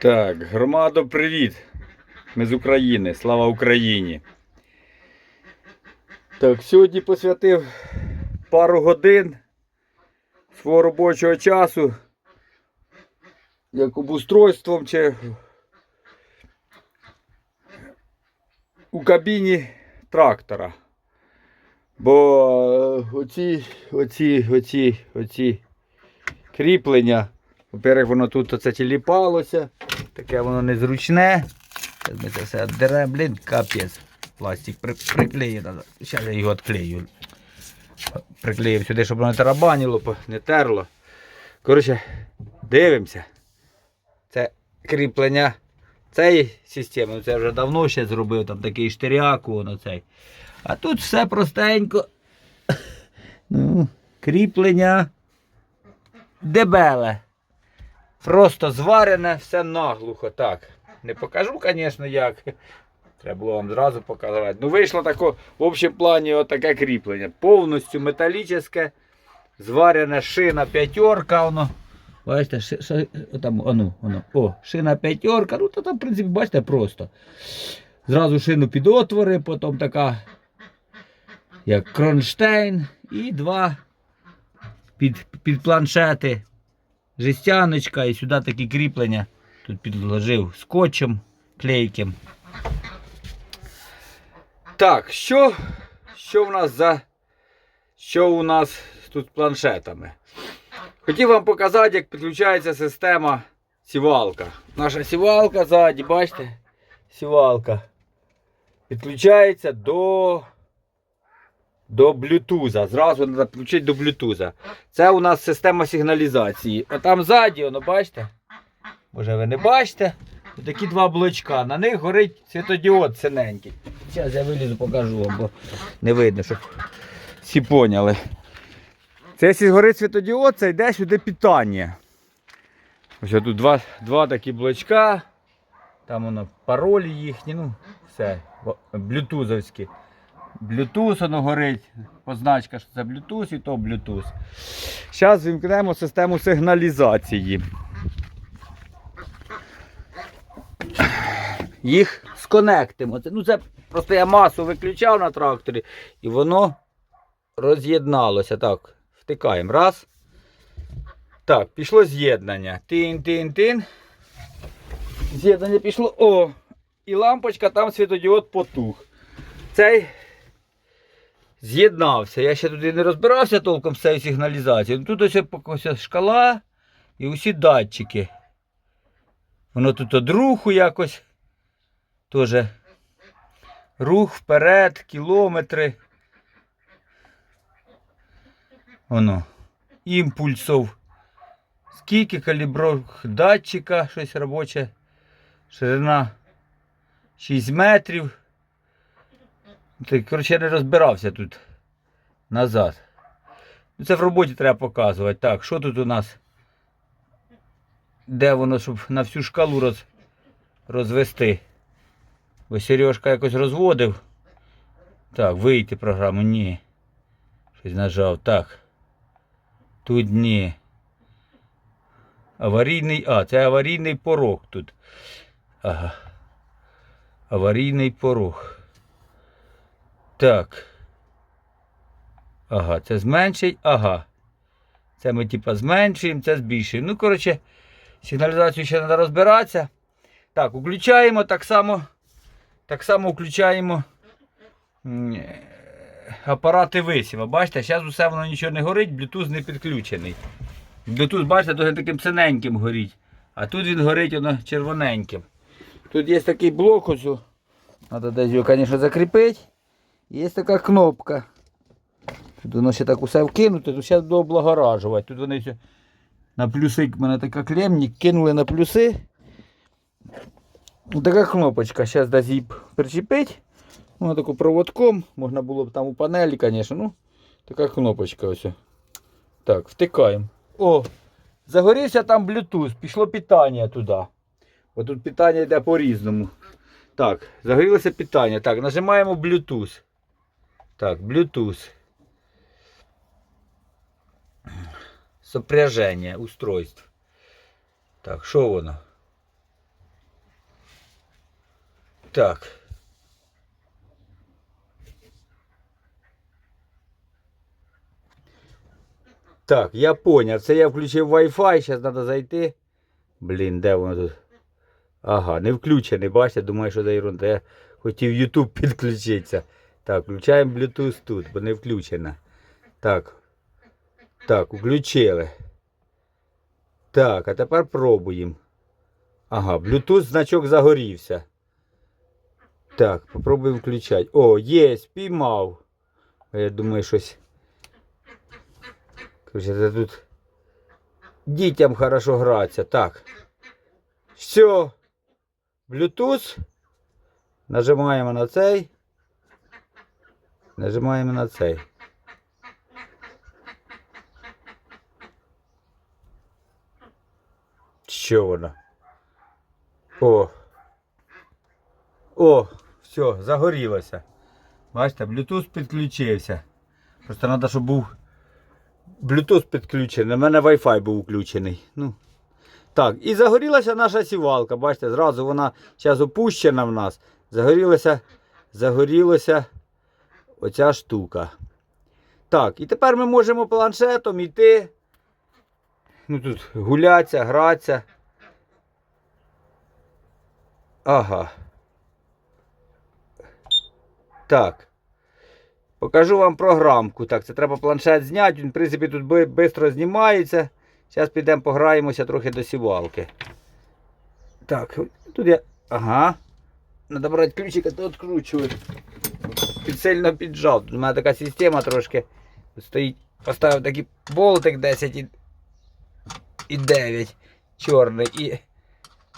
Так, громадо, привіт! Ми з України. Слава Україні! Так, сьогодні посвятив пару годин свого робочого часу як обустройством чи у кабіні трактора. Бо е, оці, оці, оці, оці кріплення. По-перше, воно тут оце тіліпалося, таке воно незручне. Зараз ми це все віддеремо, блін, капець. Пластик при, приклеїти. Зараз я його відклею. Приклеїв сюди, щоб воно не тарабанило, не терло. Коротше, дивимося. Це кріплення цієї системи. Ну, Це вже давно ще зробив, там такий штиряк, воно цей. А тут все простенько. Ну, кріплення дебеле. Просто зварене, все наглухо. Так. Не покажу, звісно, як. Треба було вам зразу показати. Ну, вийшло тако, в общем плані отаке кріплення. Повністю металічне, зварене шина п'ятерка. Воно. Бачите, ши, ши, там, оно, оно. О, шина п'ятерка. Ну, то там, в принципі, бачите, просто. Зразу шину під отвори, потім така, як кронштейн, і два під, під планшети. Жестяночка і сюди такі кріплення. Тут підложив скотчем клейким. Так, що, що в нас за. Що у нас тут з планшетами? Хотів вам показати, як підключається система сівалка. Наша сівалка ззаді, бачите? Сівалка. Підключається до. До блютуза. Зразу треба підключити до блютуза. Це у нас система сигналізації. А там ззаді, воно бачите? Може ви не бачите? Такі два блочка. На них горить світодіод синенький. Зараз я вилізу, покажу вам, бо не видно, щоб всі поняли. Це якщо горить світодіод, це йде сюди питання. Ось тут два, два такі блочка. Там воно паролі їхні, ну, все, блютузовські. Bluetooth воно горить, позначка, що це Bluetooth і то Bluetooth. Зараз вімкнемо систему сигналізації. Їх сконектимо. Ну це просто я масу виключав на тракторі і воно роз'єдналося. Так, втикаємо. Раз. Так, пішло з'єднання. Тин-тин-тин. З'єднання пішло. О! І лампочка там світодіод потух. Цей з'єднався. Я ще туди не розбирався толком з цією сигналізацією. Тут ось, ось шкала і усі датчики. Воно тут руху якось. Тоже рух вперед, кілометри. Воно. Імпульсов. Скільки калібров датчика, щось робоче. Ширина 6 метрів. Так, коротше, я не розбирався тут назад. Ну, Це в роботі треба показувати. Так, що тут у нас? Де воно, щоб на всю шкалу роз, розвести? Бо Сережка якось розводив. Так, вийти програму, ні. Щось нажав. Так. Тут ні. Аварійний. А, це аварійний порог тут. Ага. Аварійний порог. Так. Ага, це зменшить. Ага. Це ми типа зменшуємо, це збільшуємо. Ну, коротше, сигналізацію ще треба розбиратися. Так, включаємо так само. Так само включаємо е, апарати висіва. Бачите, зараз усе воно нічого не горить, Bluetooth не підключений. Bluetooth, бачите, дуже таким синеньким горить. А тут він горить воно червоненьким. Тут є такий блок ось. Треба десь його, звісно, закріпити. Є така кнопка. Тут воно ще так усе вкинуте, тут зараз буду облагоражувати. Тут вони ще на плюси, в мене така клемник, кинули на плюси. Така кнопочка, зараз дасть її причепити. Вона таку проводком, можна було б там у панелі, звісно. Ну, така кнопочка ось. Так, втикаємо. О, загорівся там Bluetooth, пішло питання туди. Ось тут питання йде по-різному. Так, загорілося питання. Так, нажимаємо Bluetooth. Так, Bluetooth. Сопряження устройств. Так, що воно? Так. Так, я поняв. Це я включив Wi-Fi, зараз треба зайти. Блін, де воно тут? Ага, не включений, бачите, думаю, що за ерунда. Я хотів YouTube підключитися. Так, включаємо Bluetooth тут, бо не включено. Так. Так, включили. Так, а тепер пробуємо. Ага, Bluetooth значок загорівся. Так, попробуємо включати. О, є, спіймав. Я думаю, щось. Короче, це тут дітям хорошо гратися. Так. Все. Bluetooth. Нажимаємо на цей. Нажимаємо на цей. Що воно? О. О, все, загорілося. Бачите, Bluetooth підключився. Просто треба, щоб був Bluetooth підключений. У мене Wi-Fi був включений. Ну. Так, і загорілася наша сівалка. Бачите, зразу вона зараз опущена в нас. Загорілася, загорілася оця штука. Так, і тепер ми можемо планшетом йти. Ну тут гулятися, гратися. Ага. Так. Покажу вам програмку. Так, це треба планшет зняти. Він, в принципі, тут швидко знімається. Зараз підемо пограємося трохи до сівалки. Так, тут я. Ага. Надо брати ключик, а то відкручую. Під піджав. У мене така система трошки. Стоїть. Поставив такий болтик 10 і, і 9 чорний і,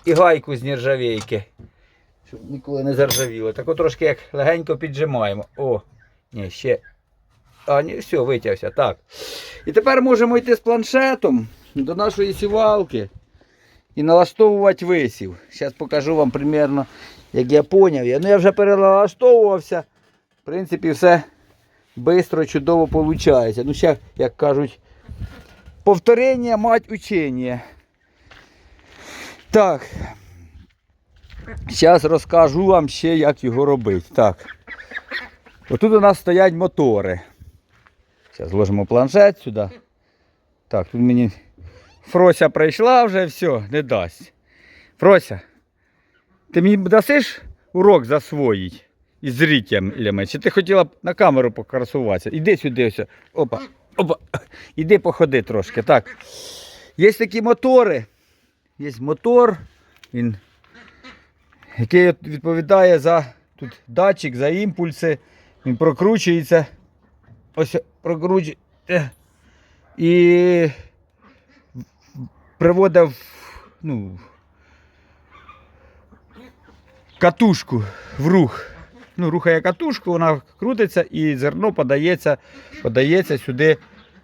і гайку з нержавійки. Щоб ніколи не заржавіло. Так от трошки як легенько піджимаємо. О, ні, ще. А, ні, все, витягся. Так. І тепер можемо йти з планшетом до нашої сівалки і налаштовувати висів. Зараз покажу вам примерно, як я поняв. Ну, я вже переналаштовувався. Принципі, все швидко, чудово виходить. Ну, ще, як кажуть, повторення мать учення. Так. Зараз розкажу вам ще, як його робити. Так. Отут у нас стоять мотори. Зараз зложимо планшет сюди. Так, тут мені Фрося прийшла вже, все, не дасть. Фрося, ти мені дасиш урок засвоїть із зрителями? Чи ти хотіла б на камеру покрасуватися? Іди сюди, ось. Опа, опа. Іди походи трошки. Так. Є такі мотори. Є мотор, він, який відповідає за тут датчик, за імпульси. Він прокручується. Ось прокручує. е, І приводить в, ну, катушку в рух. Ну, рухає катушку, вона крутиться і зерно подається, подається сюди,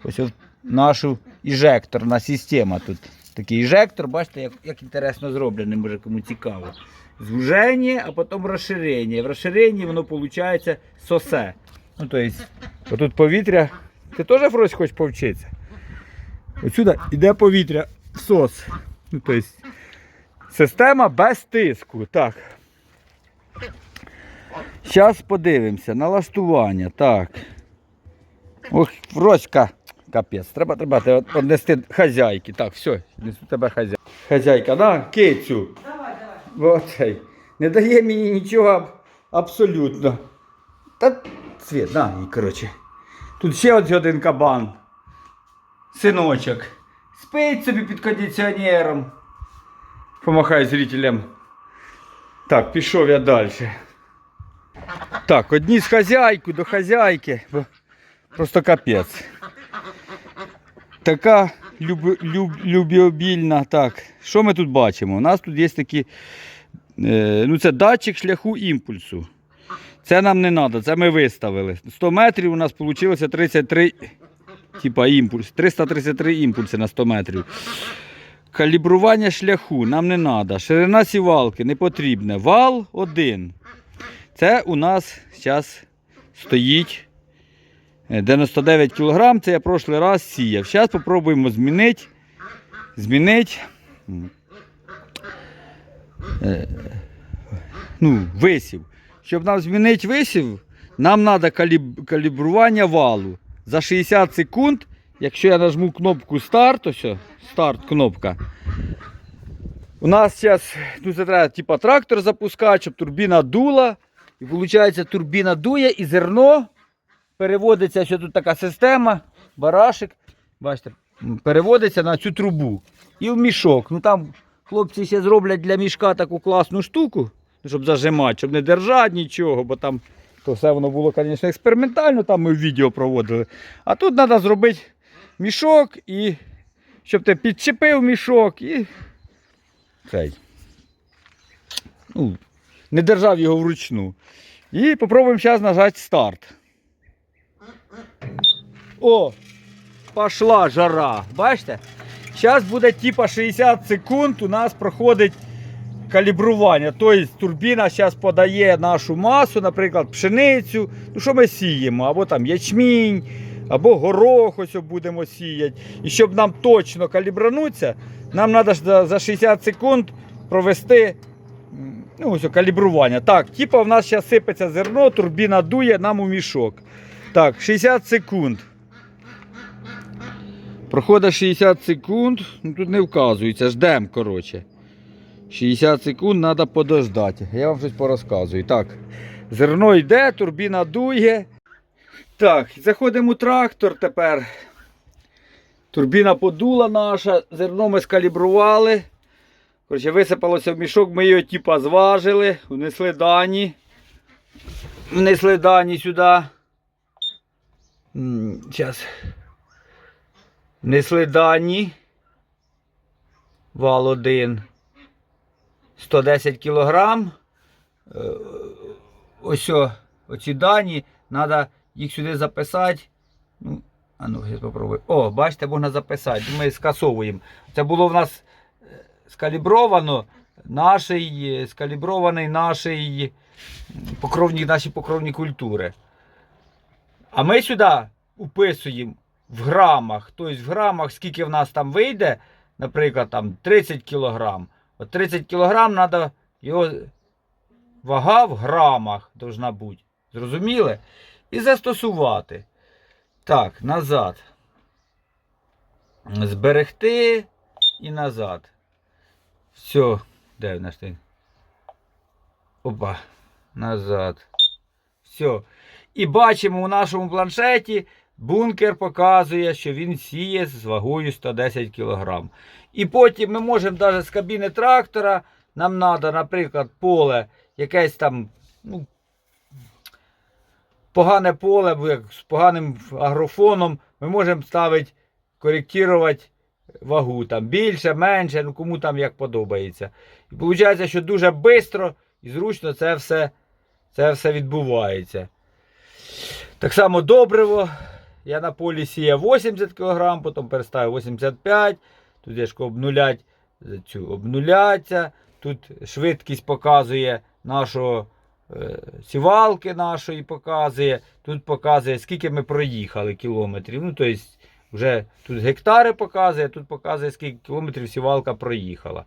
ось в нашу іжекторна система. Тут такий іжектор, бачите, як, як інтересно зроблений, може кому цікаво. Звуження, а потім розширення. В розширенні воно виходить сосе. Ну, тобто, отут повітря. Ти теж Фрось хочеш повчитися? Отсюди йде повітря в сос. Ну, тобто, система без тиску. Так. Зараз подивимося. Налаштування. Так. Ох, Фроська. Капець. Треба треба однести хазяйки. Так, все, несу тебе хазяйка. Хазяйка, да? Кицю. Давай, давай. Оцей. Не дає мені нічого абсолютно. Та цвіт, на, і, коротше. Тут ще один кабан. Синочок. Спить собі під кондиціонером. Помахай зрителям. Так, пішов я далі. Так, одні з хазяйку до хазяйки. Просто капець. Така люб, люб, любіобільна. Так, що ми тут бачимо? У нас тут є такі. Е, ну це датчик шляху імпульсу. Це нам не треба, це ми виставили. 100 метрів у нас вийшло 33 типа, імпульс, 333 імпульси на 100 метрів. Калібрування шляху нам не треба. Ширина сівалки не потрібна. Вал один. Це у нас зараз стоїть е, 99 кг. Це я прошлий раз сіяв. Зараз спробуємо змінити. Змінити. Е, ну, висів. Щоб нам змінити висів, нам треба каліб... калібрування валу. За 60 секунд, якщо я нажму кнопку старт, ось, старт кнопка. У нас зараз ну, треба типа, трактор запускати, щоб турбіна дула. І виходить, турбіна дує і зерно переводиться, що тут така система, барашек, бачите, переводиться на цю трубу. І в мішок. Ну там хлопці ще зроблять для мішка таку класну штуку, щоб зажимати, щоб не держати нічого, бо там то все воно було, звісно, експериментально, там ми відео проводили. А тут треба зробити мішок і щоб ти підчепив мішок і цей. Ну, не держав його вручну. І попробуємо зараз нажати старт. О! Пошла жара. Бачите? Зараз буде типа 60 секунд. У нас проходить калібрування. Тобто турбіна зараз подає нашу масу, наприклад, пшеницю. Ну, що ми сіємо? Або там ячмінь, або горох ось будемо сіяти. І щоб нам точно калібранутися, нам треба за за 60 секунд провести ну, ось, калібрування. Так, типа в нас зараз сипеться зерно, турбіна дує нам у мішок. Так, 60 секунд. Проходить 60 секунд. Ну тут не вказується, ждем, коротше. 60 секунд треба подождати. Я вам щось порозказую. Так. Зерно йде, турбіна дує. Так, заходимо у трактор тепер. Турбіна подула наша, зерно ми скалібрували. Коротше, висипалося в мішок, ми його типа зважили, внесли дані. Внесли дані сюди. Зараз. Внесли дані. Вал 1. 110 кілограм. Е, Ось оці дані. Треба їх сюди записати. Ну, а ну, я спробую. О, бачите, можна записати. Ми скасовуємо. Це було в нас скалібровано. Наший, е, скалібрований нашій покровні, наші покровні культури. А ми сюди уписуємо в грамах. Тобто в грамах, скільки в нас там вийде, наприклад, там 30 кілограм. От 30 кілограм треба його вага в грамах должна бути. Зрозуміли? І застосувати. Так, назад. Зберегти і назад. Все. Де в нас? Опа. Назад. Все. І бачимо у нашому планшеті, бункер показує, що він сіє з вагою 110 кг. І потім ми можемо навіть з кабіни трактора, нам треба, наприклад, поле, якесь там, ну, погане поле, як з поганим агрофоном, ми можемо ставити, коректувати вагу там більше, менше, ну кому там як подобається. І виходить, що дуже швидко і зручно це все, це все відбувається. Так само добриво. Я на полі сіяв 80 кг, потім переставив 85 Тут я ж обнулять обнуляться. Тут швидкість показує нашого е, сівалки нашої показує. Тут показує, скільки ми проїхали кілометрів. Ну, тобто, вже тут гектари показує, тут показує, скільки кілометрів сівалка проїхала.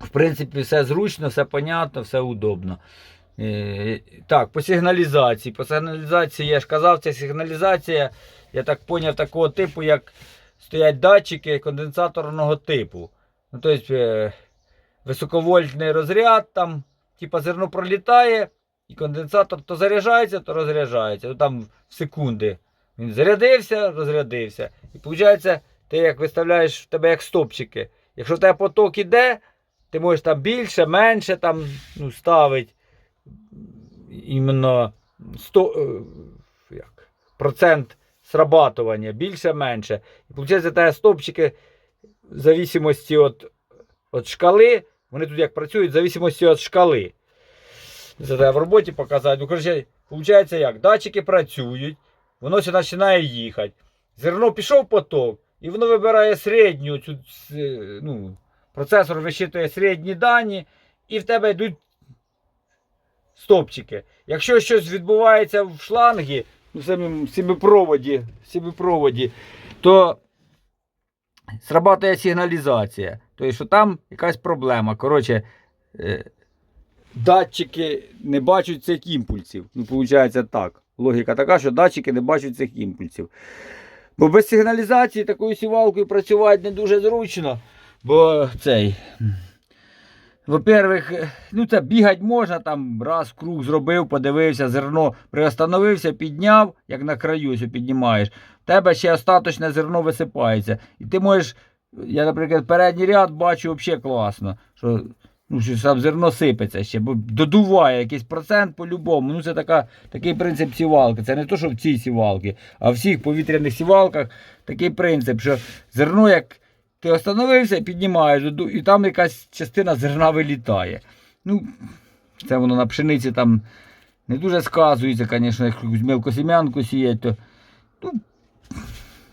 В принципі, все зручно, все понятно, все удобно. Е, Так, по сигналізації. По сигналізації я ж казав, це сигналізація, я так поняв, такого типу, як стоять датчики конденсаторного типу. Ну, тобто, високовольтний розряд, там, типа зерно пролітає, і конденсатор то заряджається, то розряджається. Ну, там в секунди. Він зарядився, розрядився. І виходить, ти як виставляєш в тебе як стопчики. Якщо в тебе поток іде, ти можеш там більше, менше там, ну, ставити іменно 100, е, як, процент срабатування, більше, менше. І виходить, те стовпчики в зависимості від, від шкали, вони тут як працюють, в зависимості від шкали. Це в роботі показати. Ну, коротше, виходить як, датчики працюють, воно все починає їхати. Зерно пішов поток, і воно вибирає середню, цю, ну, процесор висчитує середні дані, і в тебе йдуть стопчики. Якщо щось відбувається в шлангі, ну, самим семипроводі, семипроводі, то срабатує сигналізація. Тобто, що там якась проблема. Коротше, е, датчики не бачать цих імпульсів. Ну, виходить так. Логіка така, що датчики не бачать цих імпульсів. Бо без сигналізації такою сівалкою працювати не дуже зручно. Бо цей. Во-первых, ну це бігати можна, там раз круг зробив, подивився, зерно приостановився, підняв, як на краю ось піднімаєш. В тебе ще остаточне зерно висипається. І ти можеш, я, наприклад, передній ряд бачу взагалі класно. Що, ну, що сам зерно сипеться ще, бо додуває якийсь процент по-любому. Ну, це така, такий принцип сівалки. Це не то, що в цій сівалці, а в всіх повітряних сівалках такий принцип, що зерно як. Ти остановився, піднімаєш, і там якась частина зерна вилітає. Ну, це воно на пшениці там не дуже сказується, звісно, якусь мелкосім'янку сіять, то. Ну,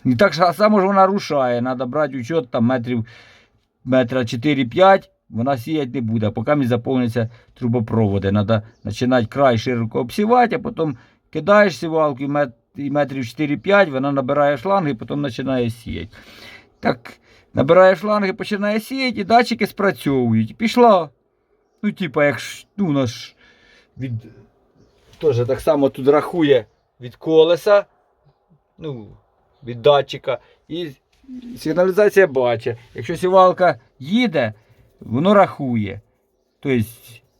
і так само ж вона рушає. Треба брати учет там метрів метра 4-5, вона сіяти не буде, поки не заповниться трубопроводи. Треба починати край широко обсівати, а потім кидаєш сівалку і, метрів 4-5, вона набирає шланг і потім починає сіяти. Так, набирає шланги, починає сіяти, і датчики спрацьовують. Пішла. Ну, типа, як ну, у від. Теж так само тут рахує від колеса, ну, від датчика. І сигналізація бачить. Якщо сівалка їде, воно рахує. Тобто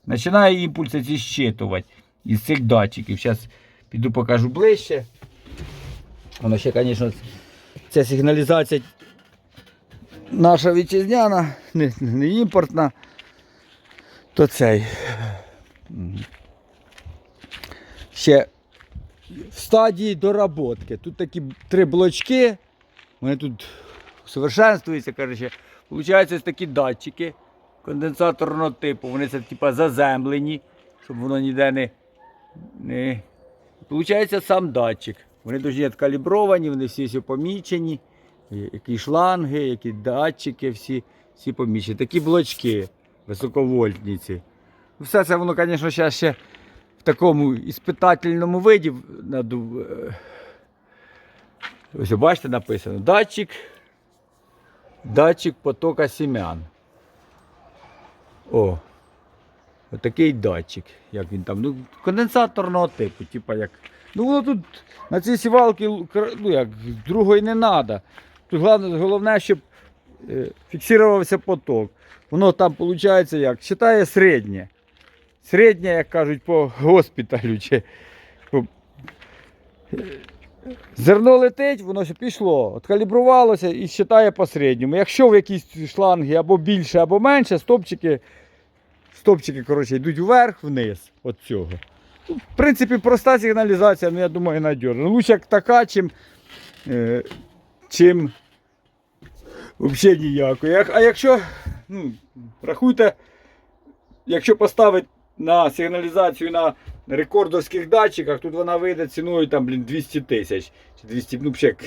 починає імпульси ці щитувати із цих датчиків. Зараз піду покажу ближче. Воно ще, звісно, ця сигналізація наша вітчизняна, не, не імпортна, то цей. Ще в стадії доработки. Тут такі три блочки, вони тут совершенствуються, коротше. Получаються такі датчики конденсаторного типу. Вони це типа заземлені, щоб воно ніде не. не... Получається сам датчик. Вони дуже відкалібровані, вони всі, всі помічені. Які шланги, які датчики, всі, всі помічені. Такі блочки високовольтні ці. Все це воно, звісно, ще, ще в такому іспитательному виді. е, Ось бачите, написано. Датчик. Датчик потока сім'ян. О. Отакий датчик. Як він там. Ну, конденсаторного типу, типа як. Ну воно тут на цій сівалці ну, другої не треба. Тут головне, щоб е, фіксувався поток. Воно там виходить як? Читає середнє. Середнє, як кажуть, по госпіталю. Чи, по... Зерно летить, воно ще пішло, откалібрувалося і читає по середньому. Якщо в якісь шланги або більше, або менше, стопчики, стопчики коротше, йдуть вверх-вниз. От цього. Ну, В принципі, проста сигналізація, ну я думаю, надіжна. Ну, Лучше як така, чим, е, чим взагалі ніякої. А якщо, ну, рахуйте, якщо поставити на сигналізацію на рекордовських датчиках, тут вона вийде ціною там, блін, 200 тисяч. Чи 200, ну, взагалі,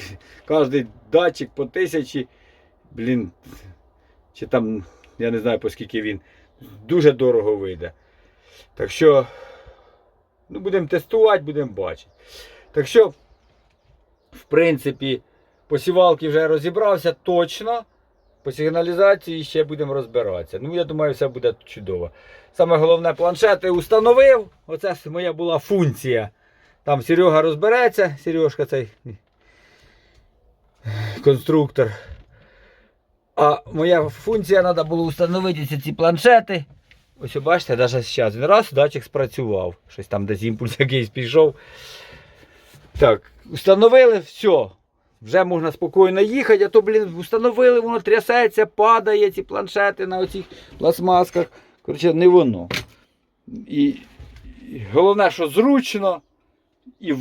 кожен датчик по тисячі, блін, чи там, я не знаю по скільки він, дуже дорого вийде. Так що, ну, будемо тестувати, будемо бачити. Так що, в принципі, по сівалки вже розібрався точно. По сигналізації ще будемо розбиратися. Ну, я думаю, все буде чудово. Саме головне, планшети установив. Оце моя була функція. Там Серега розбереться, Сережка цей конструктор. А моя функція треба було встановити ці- планшети. Ось бачите, навіть зараз він раз датчик спрацював. Щось там десь імпульс якийсь пішов. Так, встановили, все. Вже можна спокійно їхати, а то, блін, встановили, воно трясеться, падає ці планшети на оцих пластмасках. Коротше, не воно. І, і головне, що зручно, і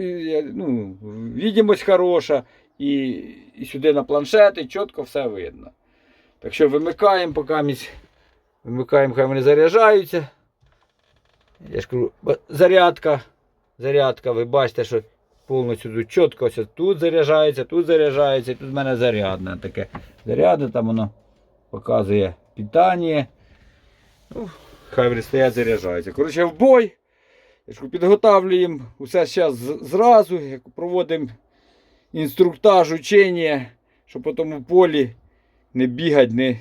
і, ну, видимость хороша, і, і сюди на планшети чітко все видно. Так що вимикаємо, поки місь, вимикаємо, хай вони заряджаються. Я ж кажу, зарядка, зарядка, ви бачите, що повністю тут чітко ось тут заряджається, тут заряджається, і тут в мене зарядне таке. Зарядне, там воно показує питання. Ну, хай вони стоять, заряджаються. Коротше, в бой. Підготавлюємо усе зараз зразу, проводимо інструктаж, учення, щоб потім у полі не бігати, не,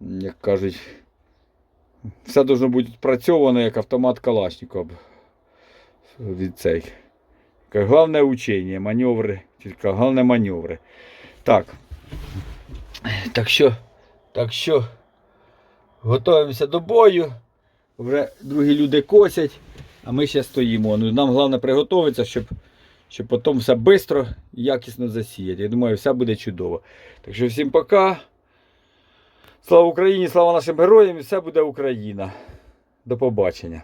як кажуть, Все должно бути відпрацьовано як автомат Калашников. Від цей. Головне учення, маневри, тільки головне маневри. Так. Так що, так що, готуємося до бою. Вже другі люди косять, а ми ще стоїмо. Ну, нам головне приготуватися, щоб, щоб потім все швидко і якісно засіяти. Я думаю, все буде чудово. Так що всім пока. Слава Україні, слава нашим героям і все буде Україна. До побачення.